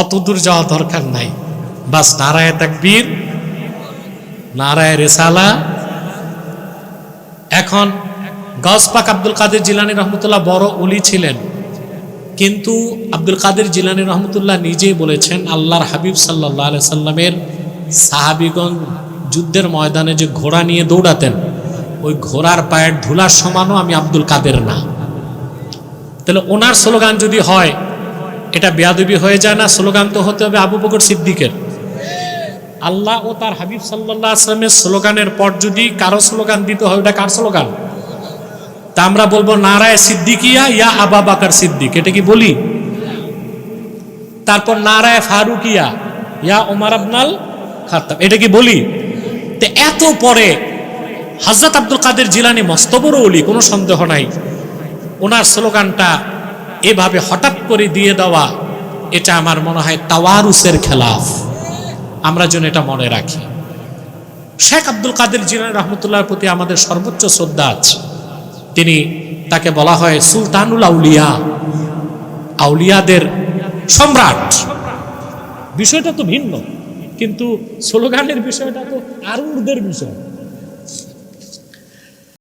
অত দূর যাওয়া দরকার নাই। বাস নারায় তাকবীর, নারায় রেসালা। এখন গসপাক আব্দুল কাদের জিলানি রহমতুল্লাহ বড় উলি ছিলেন। কিন্তু আব্দুল কাদের জিলানি রহমতুল্লাহ নিজেই বলেছেন, আল্লাহর হাবিব সাল্লাহ আলি সাল্লামের সাহাবিগণ যুদ্ধের ময়দানে যে ঘোড়া নিয়ে দৌড়াতেন, ওই ঘোড়ার পায়ের ধুলার সমানও আমি আব্দুল কাদের না। তাহলে ওনার স্লোগান যদি হয়, এটা বেয়াদবি হয়ে যায় না? স্লোগান তো হতে হবে আবু বকর সিদ্দিকের। আল্লাহ ও তার হাবিব সাল্লাহ আসলামের স্লোগানের পর যদি কারও স্লোগান দিতে হয়, ওটা কার স্লোগান? তা আমরা বলব নারায় সিদ্দিকিয়া ইয়া আবা বাকার সিদ্দিক। এটা কি বলি? তারপর নারায় ফারুকিয়া ইয়া ওমার আবনাল খাত্তাব। এটা কি বলি? তো এত পরে হজরত আব্দুল কাদের জিলানি মস্ত বড় অলি কোনো সন্দেহ নাই। ওনার স্লোগানটা এভাবে হঠাৎ করে দিয়ে দেওয়া, এটা আমার মনে হয় তাওয়ারুসের খেলাফ। আমরা যেন এটা মনে রাখি। শেখ আব্দুল কাদের জিলানি রহমতুল্লাহর প্রতি আমাদের সর্বোচ্চ শ্রদ্ধা আছে। তিনি তাকে বলা হয় সুলতানুল আউলিয়া। আউলিয়াদের সম্রাট। বিষয়টা তো ভিন্ন, কিন্তু স্লোগানের বিষয়টা তো আরুরদের বিষয়।